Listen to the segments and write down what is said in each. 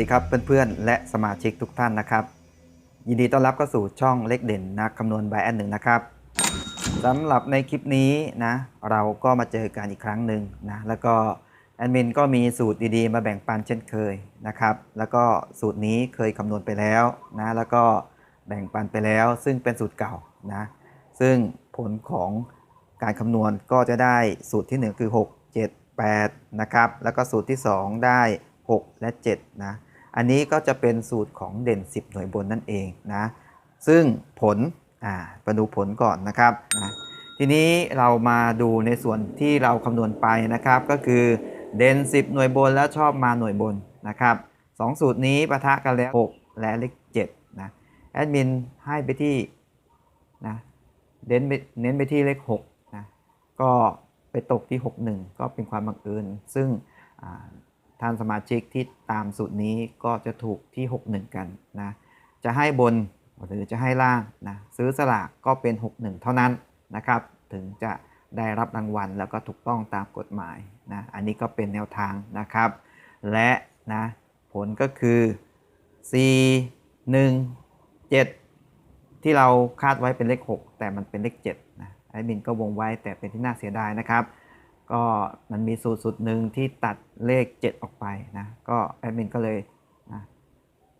วัสดีครับเพื่อนๆ และสมาชิกทุกท่านนะครับ ยินดีต้อนรับเข้าสู่ช่องเลขเด่นนักคำนวณไบแอนหนึ่งนะครับสำหรับในคลิปนี้นะเราก็มาเจอกันอีกครั้งหนึ่งนะแล้วก็แอดมินก็มีสูตรดีๆ มาแบ่งปันเช่นเคยนะครับ แล้วก็สูตรนี้เคยคำนวณไปแล้วนะแล้วก็แบ่งปันไปแล้ว ซึ่งเป็นสูตรเก่านะซึ่งผลของการคำนวณก็จะได้สูตรที่ 1 คือ 6 7 8นะครับแล้วก็สูตรที่ 2 ได้ 6 และ7นะ อันนี้ก็จะเป็นสูตรของเด่น 10 หน่วยบนนั่นเองนะ ซึ่งผลอ่ามาดูผลก่อนนะครับนะทีนี้เรามาดูในส่วนที่เราคำนวณไปนะครับ ก็คือเด่น 10 หน่วยบนแล้วชอบมาหน่วยบนนะครับสองสูตรนี้ปะทะกันแล้ว 6 และเลข7นะแอดมินให้ไปที่นะเน้นไปเน้นไปที่เลข6นะก็ไปตกที่ 61 ก็เป็นความบังเอิญซึ่ง ท่านสมาชิกที่ตามสูตรนี้ก็จะถูกที่ 61 กันนะจะให้บนหรือจะให้ล่างนะซื้อสลากก็เป็น 61 เท่านั้นนะครับถึงจะได้รับรางวัลแล้วก็ถูกต้องตามกฎหมายนะอันนี้ก็เป็นแนวทางนะครับ และนะผลก็คือ 4 1 7 ที่เราคาดไว้เป็นเลข 6 แต่มันเป็นเลข7นะแอดมินก็วงไว้แต่เป็นที่น่าเสียดายนะครับ ก็มันมีสูตรสูตรหนึ่งที่ตัดเลข 7 ออกไปนะ ก็แอดมินก็เลยนะ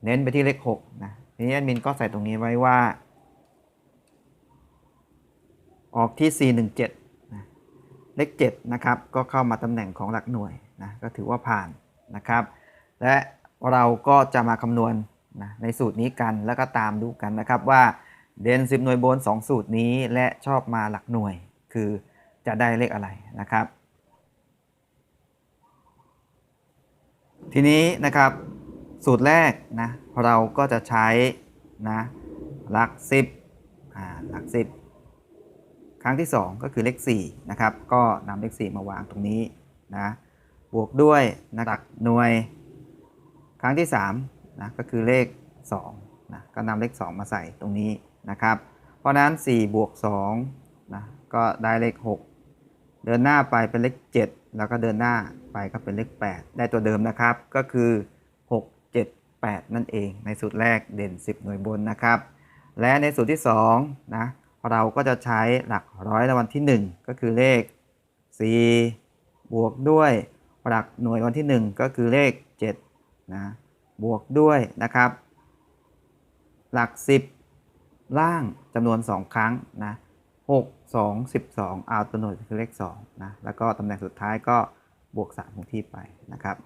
เน้นไปที่เลข6นะทีนี้แอดมินก็ใส่ตรงนี้ไว้ว่า ออกที่ 417นะเลข7นะครับก็เข้ามาตำแหน่งของหลักหน่วยนะก็ถือว่าผ่านนะครับ และเราก็จะมาคำนวณนะในสูตรนี้กันแล้วก็ตามดูกันนะครับว่าเด่น10 หน่วยบน 2 สูตรนี้และชอบมาหลักหน่วย คือจะได้เลขอะไรนะครับ ทีนี้นะครับสูตรแรกนะเราก็จะใช้นะหลัก 10อ่าหลัก 10 ครั้งที่ 2 ก็คือเลข4นะครับก็นำเลข 4 มาวางตรงนี้นะบวกด้วยนะหลักหน่วย ครั้งที่3นะก็คือเลข2นะก็นำเลข 2 มาใส่ตรงนี้นะครับ เพราะนั้น4บวก2นะก็ได้เลข 6 เดินหน้าไปเป็นเลข 7 แล้วก็เดินหน้าไปก็เป็นเลข 8 ได้ตัวเดิมนะครับ ก็คือ 6 7 8 นั่นเอง ในสูตรแรกเด่น 10 หน่วยบนนะครับ และในสูตรที่2นะเราก็จะใช้หลักร้อยรางวัลที่ 1 ก็คือเลข 4 บวกด้วยหลักหน่วยวันที่ 1 ก็คือเลข7นะบวกด้วยนะครับ หลัก 10 ล่างจำนวน 2 ครั้งนะ6 2 12เอาตัวหน่วยคือเลข2นะแล้วก็ตำแหน่งสุดท้ายก็บวก3คงที่ไปนะครับ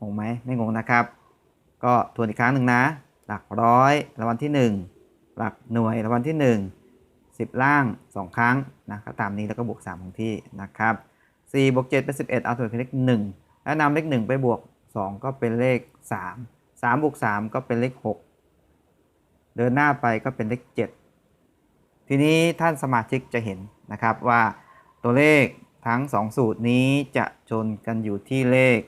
งงไหมไม่งงนะครับ ก็ทวนอีกครั้งหนึ่งนะ หลักร้อยรางวัลที่ 1 หลักหน่วยรางวัลที่ 1 10 ล่าง 2 ครั้งนะก็ตามนี้แล้วก็บวก3คงที่นะครับ4บวก7เป็น 11 เอาตัวคือเลข1แล้วนำเลข 1 ไปบวก 2 ก็เป็นเลข 3 3บวก3ก็เป็นเลข 6 เดินหน้าไปก็เป็นเลข 7 ทีนี้ท่านสมาชิกจะเห็นนะครับว่าตัวเลขทั้ง 2 สูตรนี้จะชนกันอยู่ที่เลข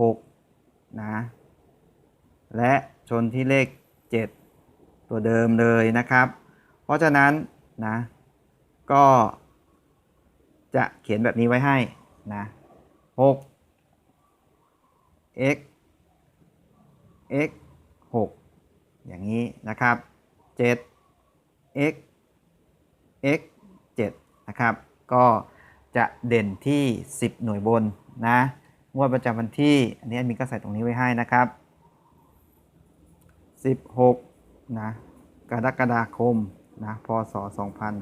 6นะและชนที่เลข 7 ตัวเดิมเลยนะครับ เพราะฉะนั้นนะก็จะเขียนแบบนี้ไว้ให้นะ6 x x 6อย่างนี้นะครับ 7 x x 7นะครับ ก็จะเด่นที่ 10 หน่วยบนนะ งวดประจำวันที่ อันนี้มีก็ใส่ตรงนี้ไว้ให้นะครับ 16 นะ กรกฎาคม นะ พศ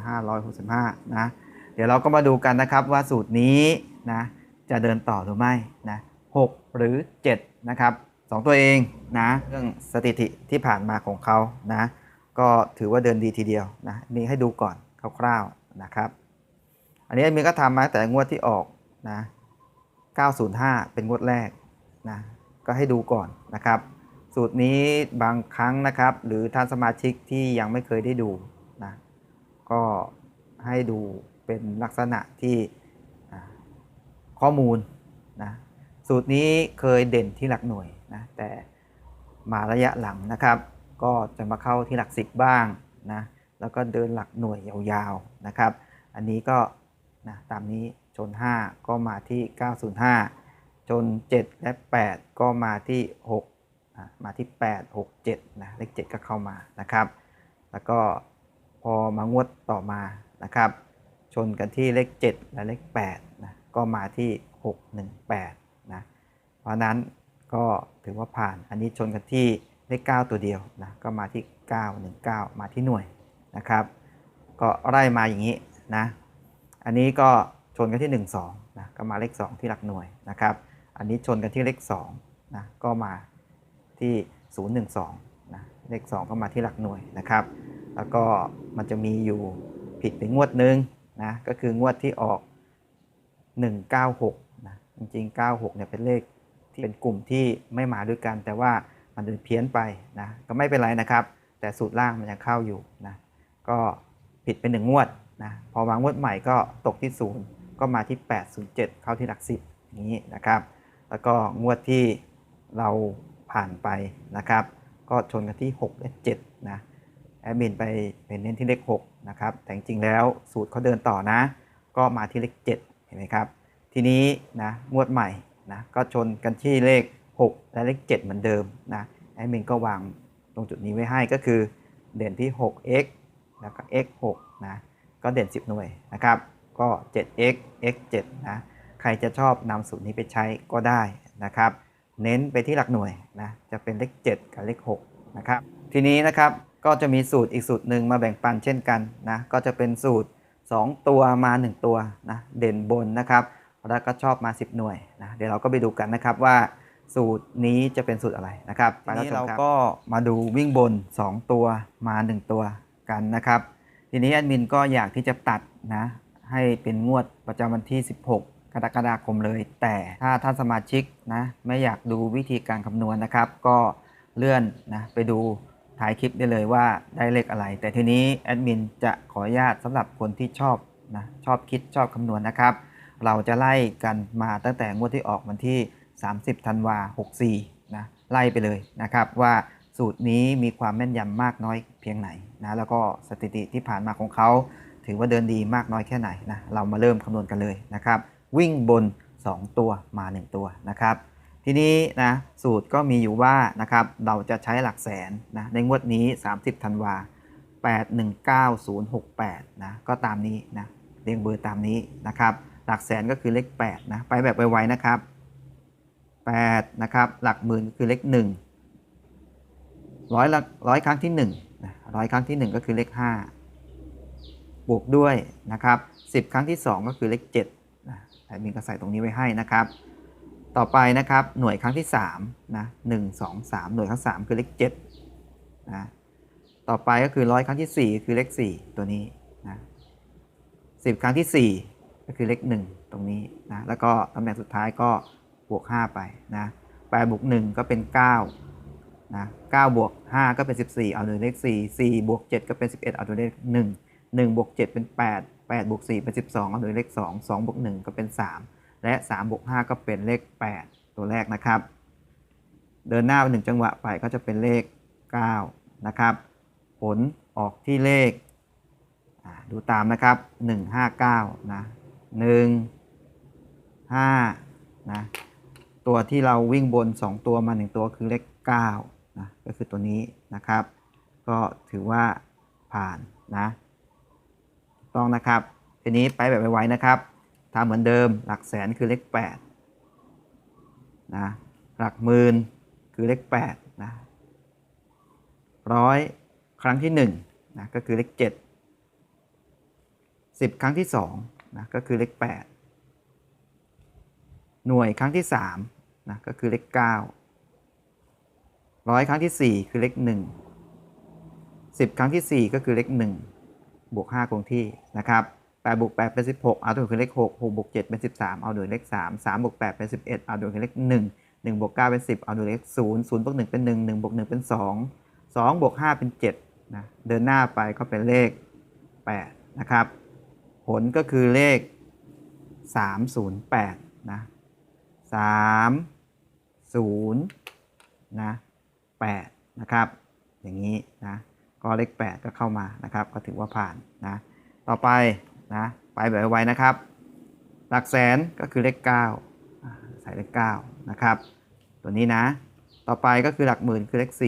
2565 นะ เดี๋ยวเราก็มาดูกันนะครับว่าสูตรนี้นะ จะเดินต่อหรือไม่นะ 6 หรือ 7 นะครับสองตัวเองนะ เรื่องสถิติที่ผ่านมาของเขานะ ก็ถือว่าเดินดีทีเดียวนะมีให้ดูก่อนคร่าวๆนะครับ อันนี้มีก็ทำมาแต่งวดที่ออกนะ905 เป็นงวดแรกนะก็ให้ดูก่อนนะครับ สูตรนี้บางครั้งนะครับ หรือท่านสมาชิกที่ยังไม่เคยได้ดูนะก็ให้ดูเป็นลักษณะที่ข้อมูลนะสูตรนี้เคยเด่นที่หลักหน่วยนะแต่มาระยะหลังนะครับ ก็จะมาเข้าที่หลักสิบบ้างนะแล้วก็เดินหลักหน่วยยาวๆนะครับ อันนี้ก็นะตามนี้ชน 5 ก็มาที่ 905 ชน 7 และ 8 ก็มาที่6มาที่ 8 6 7นะเลข7ก็เข้ามานะครับ แล้วก็พอมางวดต่อมานะครับ ชนกันที่เลข 7 และเลข8นะก็มาที่ 6 1 8นะเพราะนั้นก็ถือว่าผ่านอันนี้ชนกันที่ เลข9ตัวเดียวนะก็มาที่ 9 1 9 มาที่หน่วยนะครับ ก็ไล่มาอย่างนี้นะอันนี้ก็ชนกันที่ 1 2นะก็มาเลข 2 ที่หลักหน่วยนะครับอันนี้ชนกันที่เลข2นะก็มาที่ 012นะเลข 2 ก็มาที่หลักหน่วยนะครับ แล้วก็มันจะมีอยู่ผิดไปงวดหนึงนะก็คืองวดที่ออก 196นะจริงๆ 96เนี่ยเป็นเลขที่เป็นกลุ่มที่ไม่มาด้วยกันแต่ว่า มันเดินเพี้ยนไปนะก็ไม่เป็นไรนะครับ แต่สูตรล่างมันยังเข้าอยู่นะก็ผิดเป็นหนึ่งงวดนะพอวางงวดใหม่ก็ตกที่0ก็มาที่ 807 เข้าที่หลักสิบอย่างนี้นะครับ แล้วก็งวดที่เราผ่านไปนะครับ ก็ชนกันที่6และ7นะแอดมินไปเป็นเน้นที่เลข6นะครับแต่จริงๆแล้วสูตรเขาเดินต่อนะ ก็มาที่เลข7เห็นไหมครับ ทีนี้นะงวดใหม่นะก็ชนกันที่เลข 6 และเลข 7 เหมือนเดิมนะแอดมินก็วางตรงจุดนี้ไว้ให้ก็คือเด่นที่ 6x แล้วก็ x 6นะก็เด่น 10 หน่วยนะครับ ก็ 7x x 7นะใครจะชอบนำสูตรนี้ไปใช้ก็ได้นะครับ เน้นไปที่หลักหน่วยนะจะเป็นเลข 7 กับเลข6นะครับทีนี้นะครับก็จะมีสูตรอีกสูตรหนึ่งมาแบ่งปันเช่นกันนะก็จะเป็นสูตร 2 ตัวมา 1 ตัวนะเด่นบนนะครับแล้วก็ชอบมา 10 หน่วยนะเดี๋ยวเราก็ไปดูกันนะครับว่า สูตรนี้จะเป็นสูตรอะไรนะครับทีนี้เราก็มาดูวิ่งบน 2 ตัวมา 1 ตัวกันนะครับ ทีนี้แอดมินก็อยากที่จะตัดนะให้เป็นงวดประจำวันที่ 16กรกฎาคมเลย แต่ถ้าท่านสมาชิกนะไม่อยากดูวิธีการคำนวณนะครับ ก็เลื่อนนะไปดูท้ายคลิปได้เลยว่าได้เลขอะไร แต่ทีนี้แอดมินจะขออนุญาตสำหรับคนที่ชอบนะชอบคิดชอบคำนวณนะครับ เราจะไล่กันมาตั้งแต่งวดที่ออกวันที่ 30ธันวา64นะไล่ไปเลยนะครับว่าสูตรนี้มีความแม่นยำมากน้อยเพียงไหนนะแล้วก็สถิติที่ผ่านมาของเขา ถือว่าเดินดีมากน้อยแค่ไหนนะเรามาเริ่มคำนวณกันเลยนะครับ วิ่งบน 2 ตัวมา 1 ตัวนะครับ ทีนี้นะสูตรก็มีอยู่ว่านะครับเราจะใช้หลักแสนนะในงวดนี้ 30ธันวา819068นะก็ตามนี้นะเรียงเบอร์ตามนี้นะครับหลักแสนก็คือเลข8นะไปแบบไวๆนะครับ 8นะครับหลักหมื่นคือเลข1ร้อยละร้อยครั้งที่1นะร้อยครั้งที่ 1 ก็คือเลข 5 บวกด้วยนะครับ10 ครั้งที่ 2 ก็คือเลข7นะแอดมินก็ใส่ตรงนี้ไว้ให้นะครับ ต่อไปนะครับหน่วยครั้งที่3นะ1 2 3 หน่วยครั้ง 3 คือเลข7นะต่อไปก็คือร้อยครั้งที่ 4 คือเลข 4 ตัวนี้นะ10 ครั้งที่ 4 ก็คือเลข 1 ตรงนี้นะแล้วก็ตำแหน่งสุดท้ายก็ วก 5 ไปนะ8บวก 1 ก็เป็น9นะ9บวก 5 ก็เป็น 14 เอาเลยเลข4 4บวก 7 ก็เป็น 11 เอาเลยเลข 1 1บวก 7 เป็น 8 8บวก 4 เป็น 12 เอาเลยเลข 2 2บวก 1 ก็เป็น 3 และ 3 บวก 5 ก็เป็นเลข 8 ตัวแรกนะครับ เดินหน้าไปหนึ่งจังหวะไปก็จะเป็นเลข 9 นะครับ ผลออกที่เลข ดูตามนะครับ 159 นะ 1 5 นะ ตัวที่เราวิ่งบน 2 ตัวมา 1 ตัวคือเลข9นะก็คือตัวนี้นะครับ ก็ถือว่าผ่านนะต้องนะครับ ทีนี้ไปแบบไวๆนะครับทำเหมือนเดิมหลักแสนคือเลข8นะหลักหมื่นคือเลข8นะร้อยครั้งที่1นะก็คือเลข 7 10 ครั้งที่2นะก็คือเลข 8 หน่วยครั้งที่3 นะก็คือเลข9ร้อยครั้งที่ 4 คือเลข 1 10 ครั้งที่ 4 ก็คือเลข 1 บวก 5 คงที่นะครับ8บวก8เป็น 16 เอาตัวคือเลข 6 6บวก7เป็น 13 เอาโดยเลข 3 3บวก8เป็น 11 เอาโดยคือเลข 1 1บวก9เป็น 10 เอาดยเลข0 0บวก1เป็น 1 1บวก1เป็น 2 2บวก5เป็น7นะเดินหน้าไปก็เป็นเลข 8 นะครับ ผลก็คือเลข 308 นะ 3 0นะ8นะครับอย่างนี้นะก็เลข 8 ก็เข้ามานะครับก็ถือว่าผ่านนะต่อไปนะไปแบบไวๆนะครับ หลักแสนก็คือเลข9อ่าใส่เลข9นะครับตัวนี้นะ ต่อไปก็คือหลักหมื่นคือเลข 4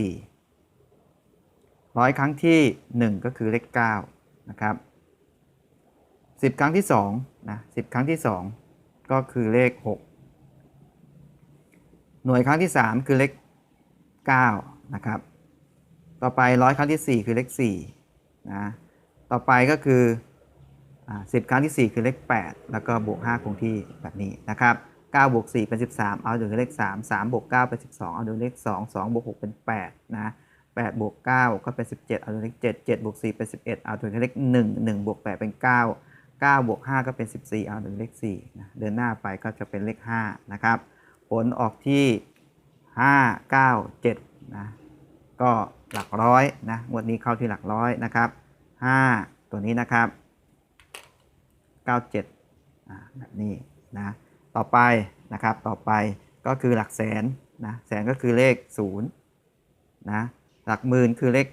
ร้อยครั้งที่ 1 ก็คือเลข9นะครับ10 ครั้งที่2นะ10 ครั้งที่ 2 ก็คือเลข 6 หน่วยครั้งที่ 3 คือเลข9นะครับ ต่อไปร้อยครั้งที่ 4 คือเลข4นะ ต่อไปก็คือสิบครั้งที่ 4 คือเลข 8 แล้วก็บวก 5 คงที่แบบนี้นะครับ9บวก4เป็น 13 เอาดูเลข 3 3บวก9เป็น 12 เอาดูเลข 2 2บวก6เป็น 8 นะ8บวก9ก็เป็น 17 เอาดูเลข 7 7บวก4เป็น 11 เอาดูเลข 1 1บวก8เป็น 9 9บวก5ก็เป็น 14 เอาดูเลข4นะเดินหน้าไปก็จะเป็นเลข5นะครับ ผลออกที่ 5 9 7นะก็หลักร้อยนะงวดนี้เข้าที่หลักร้อยนะครับ 5 ตัวนี้นะครับ 97แบบนี้นะต่อไปนะครับต่อไปก็คือหลักแสนนะแสนก็คือเลข0นะหลักหมื่นคือเลข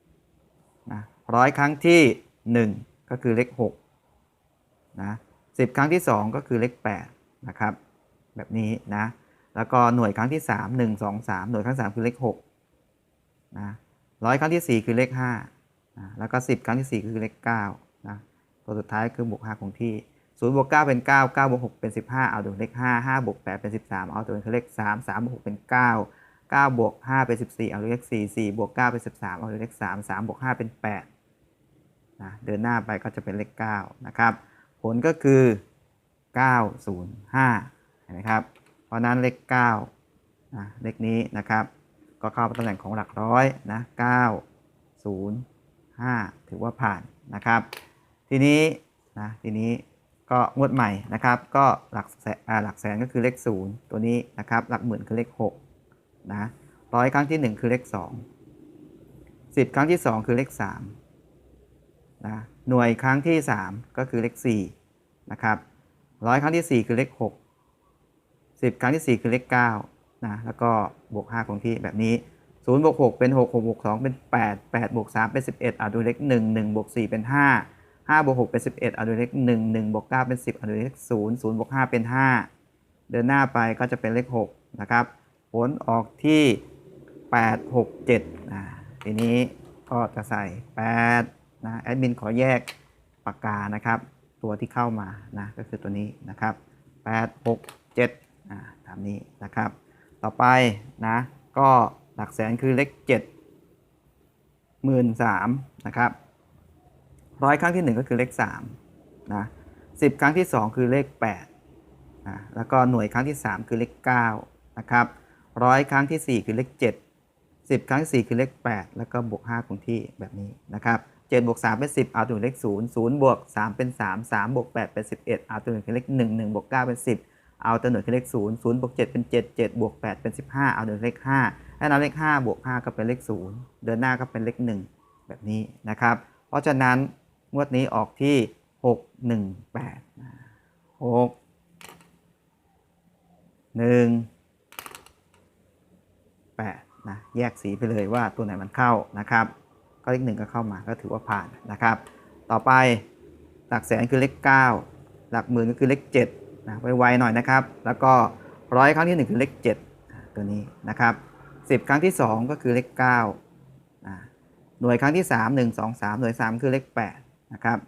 9นะร้อยครั้งที่ 1 ก็คือเลข6นะสิครั้งที่ 2 ก็คือเลข8นะครับ แบบนี้นะ แล้วก็หน่วยครั้งที่ 3 1 2 3 หน่วยครั้ง3คือเลข6นะร้อยครั้งที่ 4 คือเลข5นะแล้วก็ 10 ครั้งที่ 4 คือเลข9นะตัวสุดท้ายคือบวก5คงที่0บวก9เป็น 9 9บวก6เป็น 15 เอาตัวเลข5 5บวก8เป็น 13 เอาตัวเลข3 3บวก6เป็น 9 9บวก5เป็น 14 เอาตัวเลข4 4บวก9เป็น 13 เอาตัวเลข3 3บวก5เป็น8นะเดินหน้าไปก็จะเป็นเลข9นะครับ ผลก็คือ 905 ห็นไหมครับ เพราะนั้นเลข9นะเลขนี้นะครับ ก็เข้าตำแหน่งของหลักร้อยนะ9 0 5 ถือว่าผ่านนะครับ ทีนี้นะทีนี้ก็งวดใหม่นะครับ ก็หลักแสนหลักแสนก็คือเลข 0 ตัวนี้นะครับ หลักหมื่นคือเลข6นะร้อยครั้งที่ 1 คือเลข 2 10 ครั้งที่ 2 คือเลข3นะหน่วยครั้งที่ 3 ก็คือเลข4นะครับร้อยครั้งที่ 4 คือเลข 6 10 ครั้งที่ 4 คือเลข9นะแล้วก็บวก 5 คงที่แบบนี้0บวก6เป็น 6 6บวก2เป็น 8 8บวก3เป็น 11อะดูเลข1 1บวก4เป็น 5 5บวก6เป็น 11เอาดูเลข1 1บวก9เป็น 10เอาดูเลข0 0บวก5เป็น 5 เดินหน้าไปก็จะเป็นเลข6นะครับผลออกที่ 8 6 7อ่าทีนี้ก็จะใส่8นะแอดมินขอแยกปากกานะครับ ตัวที่เข้ามานะก็คือตัวนี้นะครับ 8 6 7าตามนี้นะครับ ต่อไปนะก็หลักแสนคือเลข7 1 3 0 0นะครับร้อยครั้งที่ 1 ก็คือเลข3นะสิครั้งที่ 2 คือเลข8นะแล้วก็หน่วยครั้งที่ 3 คือเลข9นะครับร้อยครั้งที่ 4 คือเลข 7 10 ครั้งที่4คือเลข 8 แล้วก็บวก5คงที่แบบนี้นะครับ7บวก3เป็น 10 เอาตัวเลข 0 0บวก3เป็น 3 3บวก8เป็น 11 เอาตัวหน่วยคือเลข 1 1บวก9เป็น 10 เอาตัวหน่วยคือเลข0 0บวก7เป็น 7 7บวก8เป็น 15 เอาตัวเลข5ให้นับเลข5บวก5ก็เป็นเลข 0 เดินหน้าก็เป็นเลข 1 แบบนี้นะครับ เพราะฉะนั้นงวดนี้ออกที่ 6 1 8 6 1 8นะแยกสีไปเลยว่าตัวไหนมันเข้านะครับ ก็เลขหนึ่งก็เข้ามาก็ถือว่าผ่านนะครับ ต่อไปหลักแสนคือเลข 9 หลักหมื่นก็คือเลข 7 นะไวๆหน่อยนะครับ แล้วก็ร้อยครั้งที่ 1 คือเลข7ตัวนี้นะครับ 10 ครั้งที่ 2 ก็คือเลข9นะหน่วยครั้งที่ 3 1 2 3 หน่วย 3 คือเลข8นะครับ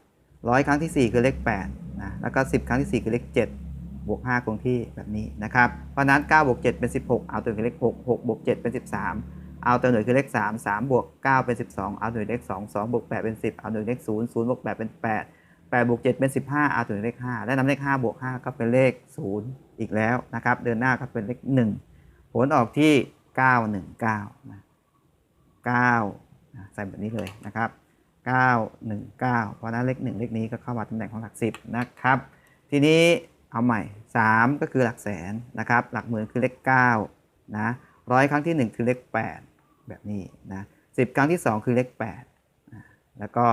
ร้อยครั้งที่ 4 คือเลข8นะแล้วก็ 10 ครั้งที่ 4 คือเลข7บวก5คงที่แบบนี้นะครับ เพราะนั้น9บวก7เป็น 16 เอาตัวคือเลข6 6บวก7เป็น 13 เอาตัวหน่วยคือเลข3 3บวก9เป็น 12 เอาตัวหน่วยเลข 2 2บวก8เป็น 10 เอาตัวหน่วยเลข0 0บวก8เป็น 8 8บวก7เป็น 15เอาตัวหน่วยเลข 5 และนำเลข 5 บวก 5 ก็เป็นเลข 0 อีกแล้วนะครับ เดินหน้าก็เป็นเลข 1 ผลออกที่ 919นะ9ใส่แบบนี้เลยนะครับ 919 เพราะฉะนั้นเลข 1 เลขนี้ก็เข้ามาตำแหน่งของหลัก 10 นะครับ ทีนี้เอาใหม่ 3 ก็คือหลักแสนนะครับ หลักหมื่นคือเลข9นะร้อยครั้งที่ 1 คือเลข 8 แบบนี้นะ10 ครั้งที่ 2 คือเลข8นะแล้วก็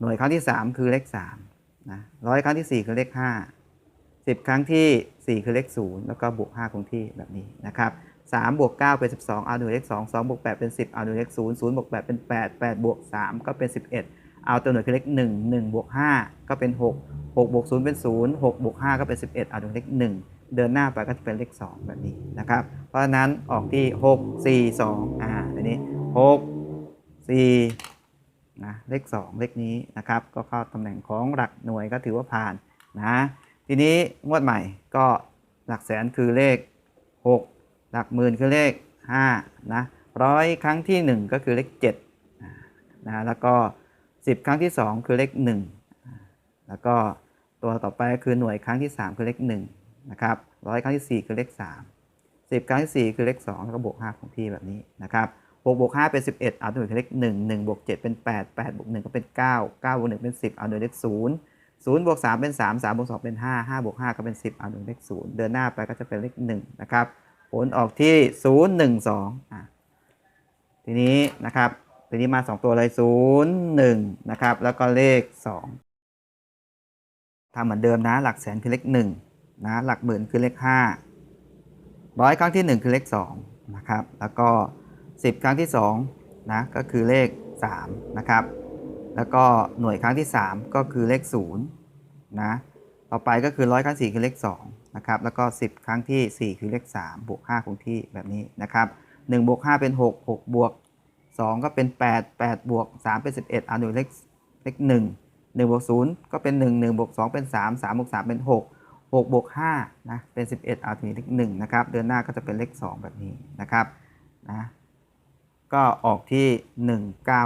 หน่วยครั้งที่ 3 คือเลข3นะร้อยครั้งที่ 4 คือเลข 5 10 ครั้งที่ 4 คือเลข 0 แล้วก็บวก 5 คงที่แบบนี้นะครับ3บวก9เป็น 12 เอาหน่วยเลข 2 2บวก8เป็น 10 เอาหน่วยเลข 0 0บวก8เป็น 8 8บวก3ก็เป็น 11 เอาตัวหน่วยคือเลข 1 1บวก5ก็เป็น 6 6บวก0เป็น 0 6บวก5ก็เป็น 11 เอาตัวเลข 1 เดินหน้าไปก็จะเป็นเลข 2 แบบนี้นะครับ เพราะฉะนั้นออกที่ 6 4 2อ่าอันนี้ 6 4 นะเลข 2 เลขนี้นะครับ ก็เข้าตำแหน่งของหลักหน่วยก็ถือว่าผ่านนะทีนี้งวดใหม่ก็หลักแสนคือเลข 6 หลักหมื่นคือเลข5นะร้อยครั้งที่ 1 ก็คือเลข7นะแล้วก็ 10 ครั้งที่ 2 คือเลข 1 แล้วก็ตัวต่อไปก็คือหน่วยครั้งที่ 3 คือเลข1นะครับร้อยครั้งที่ 4 คือเลข 3 10 ครั้งที่ 4 คือเลข2แล้วก็บวก5ของพี่แบบนี้นะครับ 6บวก5เป็น 11 เอาหน่วยเลข1 1บวก7เป็น 8 8บวก1ก็เป็น 9 9บวก1เป็น 10 เอาหน่วยเลข0 0บวก3เป็น 3 3บวก2เป็น 5 5บวก5ก็เป็น 10 เอาหน่วยเลข0 เดินหน้าไปก็จะเป็นเลข1นะครับ ผลออกที่ 0 1 2อะทีนี้นะครับทีนี้มา 2 ตัวเลย 0 1นะครับ แล้วก็เลข 2ทำเหมือนเดิมนะ หลักแสนคือเลข1นะ หลักหมื่นคือเลข5ร้อยครั้งที่ 1 คือเลข2นะครับ แล้วก็ 10 ครั้งที่2นะก็คือเลข3นะครับแล้วก็หน่วยครั้งที่ 3 ก็คือเลข0นะต่อไปก็คือร้อยครั้ง4คือเลข2นะครับแล้วก็ 10 ครั้งที่ 4 คือเลข3บวก5คงที่แบบนี้นะครับ1บวก5เป็น 6 6 บวก 2 ก็เป็น 8 8 บวก 3 เป็น 11เอาหน่วยเลขเลข1 1บวก0ก็เป็น 1 1บวก2เป็น 3 3บวก3เป็น 6 6บวก5นะเป็น 11เอาถึงเลข1นะครับเดือนหน้าก็จะเป็นเลข 2 แบบนี้นะครับนะ ก็ออกที่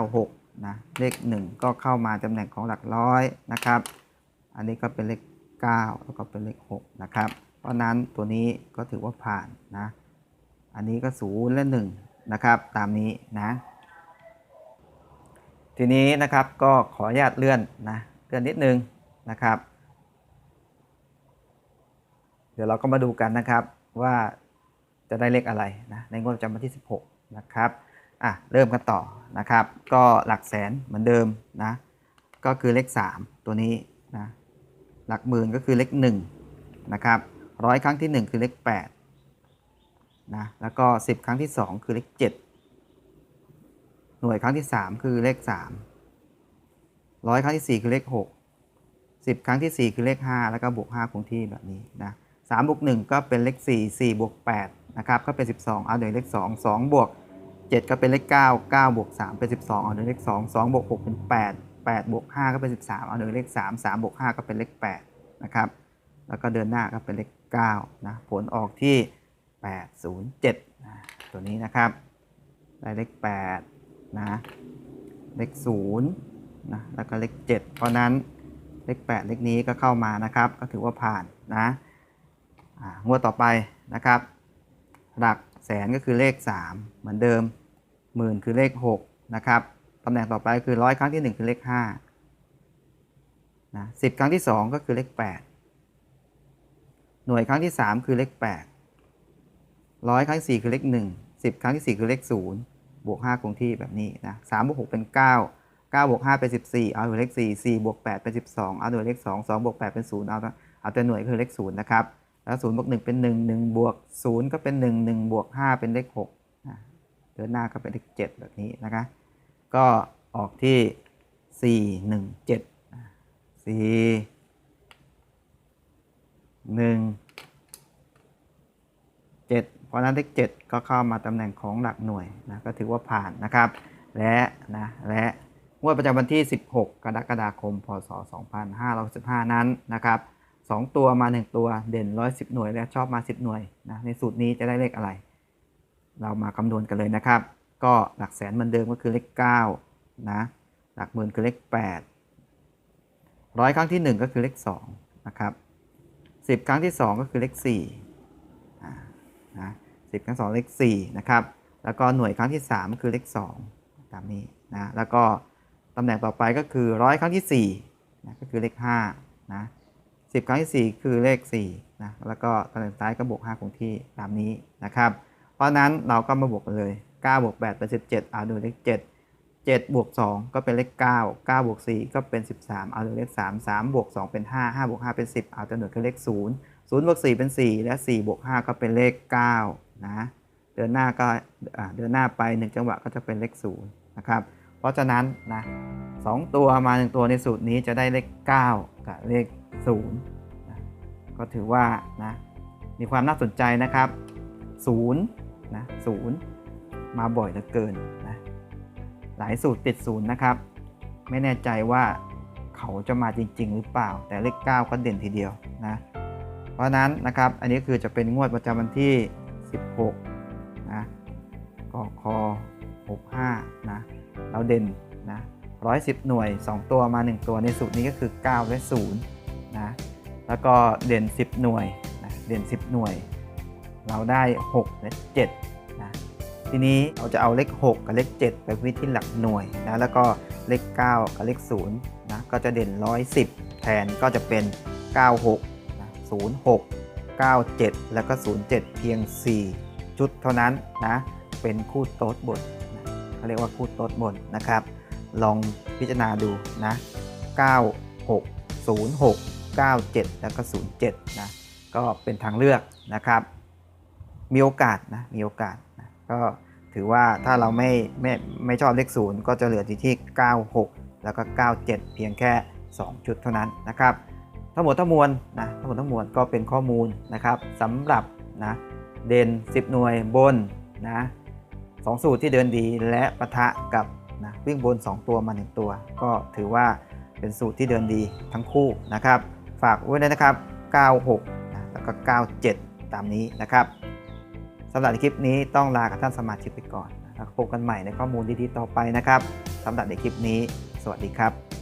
196 นะ เลข 1 ก็เข้ามาตำแหน่งของหลักร้อยนะครับ อันนี้ก็เป็นเลข 9 แล้วก็เป็นเลข 6 นะครับ เพราะนั้นตัวนี้ก็ถือว่าผ่านนะ อันนี้ก็ 0 และ 1 นะครับ ตามนี้นะ ทีนี้นะครับก็ขออนุญาตเลื่อนนะ เลื่อนนิดนึงนะครับ เดี๋ยวเราก็มาดูกันนะครับว่าจะได้เลขอะไรนะในงวดประจำวันที่ 16 นะครับ อะเริ่มกันต่อนะครับ ก็หลักแสนเหมือนเดิมนะ ก็คือเลข 3 ตัวนี้นะหลักหมื่นก็คือเลข1นะครับร้อยครั้งที่ 1 คือเลข8นะแล้วก็ 10 ครั้งที่ 2 คือเลข 7 หน่วยครั้งที่ 3 คือเลข3ร้อยครั้งที่ 4 คือเลข 6 10 ครั้งที่ 4 คือเลข 5 แล้วก็บวก5คงที่แบบนี้นะ3บวก1ก็เป็นเลข 4 4บวก8นะครับก็เป็น 12 เอาหน่วยเลข 2 2บวก 7 ก็เป็นเลข 9 9บวก3เป็น 12 เอาหน่วยเลข 2 2บวก6เป็น 8 8บวก5ก็เป็น 13 เอาหน่วยเลข 3 3บวก5ก็เป็นเลข8นะครับ แล้วก็เดินหน้าก็เป็นเลข9นะ ผลออกที่ 807นะตัวนี้นะครับ ได้เลข8นะ เลข0นะ แล้วก็เลข 7 เพราะนั้นเลข 8 เลขนี้ก็เข้ามานะครับ ก็ถือว่าผ่านนะงวดต่อไปนะครับ หลักแสนก็คือเลข 3 เหมือนเดิม หมื่นคือเลข6นะครับตำแหน่งต่อไปคือร้อยครั้งที่ 1 คือเลข5นะสิครั้งที่ 2 ก็คือเลข 8 หน่วยครั้งที่ 3 คือเลข 8 ร้อยครั้งที่4คือเลข 1 10 ครั้งที่ 4 คือเลข 0 บวก 5 คงที่แบบนี้นะ3บวก6เป็น 9 9บวก5เป็น 14 เอาหน่วยเลข 4 4บวก8เป็น 12 เอาหน่วยเลข 2 2บวก8เป็น 0 เอาเอาแต่หน่วยคือเลข 0 นะครับ แล้ว0บวก1เป็น 1 1บวก0ก็เป็น 1 1บวก5เป็นเลข 6 เดินหน้าก็เป็นเลข7แบบนี้นะคะ ก็ออกที่ 4 1 7 4 1 7 เพราะฉะนั้นเลข7ก็เข้ามาตำแหน่งของหลักหน่วยนะก็ถือว่าผ่านนะครับ และนะและงวดประจำวันที่ 16 กรกฎาคม พศ 2515 นั้นนะครับ2ตัวมา 1 ตัวเด่น 110 หน่วยและชอบมา 10 หน่วยนะในสูตรนี้จะได้เลขอะไร เรามาคำนวณกันเลยนะครับ ก็หลักแสนเหมือนเดิมก็คือเลข9นะหลักหมื่นคือเลข8ร้อยครั้งที่ 1 ก็คือเลข2นะครับ10 ครั้งที่ 2 ก็คือเลข4อ่นะ10ครั้ง2เลข4นะครับแล้วก็หน่วยครั้งที่ 3 คือเลข2ตามนี้นะแล้วก็ตำแหน่งต่อไปก็คือร้อยครั้งที่4นะก็คือเลข5นะ10 ครั้งที่ 4 คือเลข4นะแล้วก็ตำแหน่งซ้ายก็บวก5คงที่ตามนี้นะครับ ราะนั้นเราก็มาบวกกันเลย 9 บวก 8 เป็น 17 เอาดูเลข 7 7 บวก 2 ก็เป็นเลข 9 9 บวก 4 ก็เป็น 13 เอาดูเลข 3 3 บวก 2 เป็น 5 5 บวก 5 เป็น 10 เอาตัวหน่วยคือเลข 0 0 บวก 4 เป็น 4 และ 4 บวก 5 ก็เป็นเลข 9 นะ เดินหน้าก็เดินหน้าไป 1 จังหวะก็จะเป็นเลข 0 นะครับ เพราะฉะนั้นนะสตัวมา 1 ตัวในสูตรนี้จะได้เลข 9 กับเลข0นะก็ถือว่านะมีความน่าสนใจนะครับ 0 นะ0มาบ่อยเหลือเกินนะหลายสูตรติดศูนย์นะครับ ไม่แน่ใจว่าเขาจะมาจริง ๆ หรือเปล่า แต่เลข 9 ก็เด่นทีเดียวนะเพราะนั้นนะครับอันนี้คือจะเป็นงวดประจำวันที่ 16นะกค65นะเราเด่นนะ110 หน่วย 2 ตัวมา 1 ตัวในสูตรนี้ก็คือ 9 และ0นะแล้วก็เด่น 10 หน่วยนะเด่น 10 หน่วย เราได้ 6 และ 7 ทีนี้เราจะเอาเลข 6 กับเลข 7 ไปวิที่หลักหน่วยนะแล้วก็เลข 9 กับเลข0นะก็จะเด่น 110 แทนก็จะเป็น 96นะ06 97 แล้วก็ 07 เพียง 4 ชุดเท่านั้นนะเป็นคู่โต๊ดบนนะเขาเรียกว่าคู่โต๊ดบนนะครับ ลองพิจารณาดูนะ 96 06 97 แล้วก็ 07 นะ ก็เป็นทางเลือกนะครับ มีโอกาสนะ มีโอกาสนะ ก็ถือว่าถ้าเราไม่ไม่ไม่ชอบเลขศูนย์ก็จะเหลือที่ที่ 96 แล้วก็ 97 เพียงแค่ 2 ชุดเท่านั้นนะครับทั้งหมดทั้งมวลนะทั้งหมดทั้งมวลก็เป็นข้อมูลนะครับสำหรับนะเด่น 10 หน่วยบนนะสองสูตรที่เดินดีและปะทะกับนะวิ่งบน 2 ตัวมา 1 ตัว ก็ถือว่าเป็นสูตรที่เดินดีทั้งคู่นะครับ ฝากไว้ด้วยนะครับ 96นะแล้วก็ 97 ตามนี้นะครับ สำหรับในคลิปนี้ต้องลากับท่านสมาชิกไปก่อนแล้วพบกันใหม่ในข้อมูลดีๆต่อไปนะครับสำหรับในคลิปนี้ สวัสดีครับ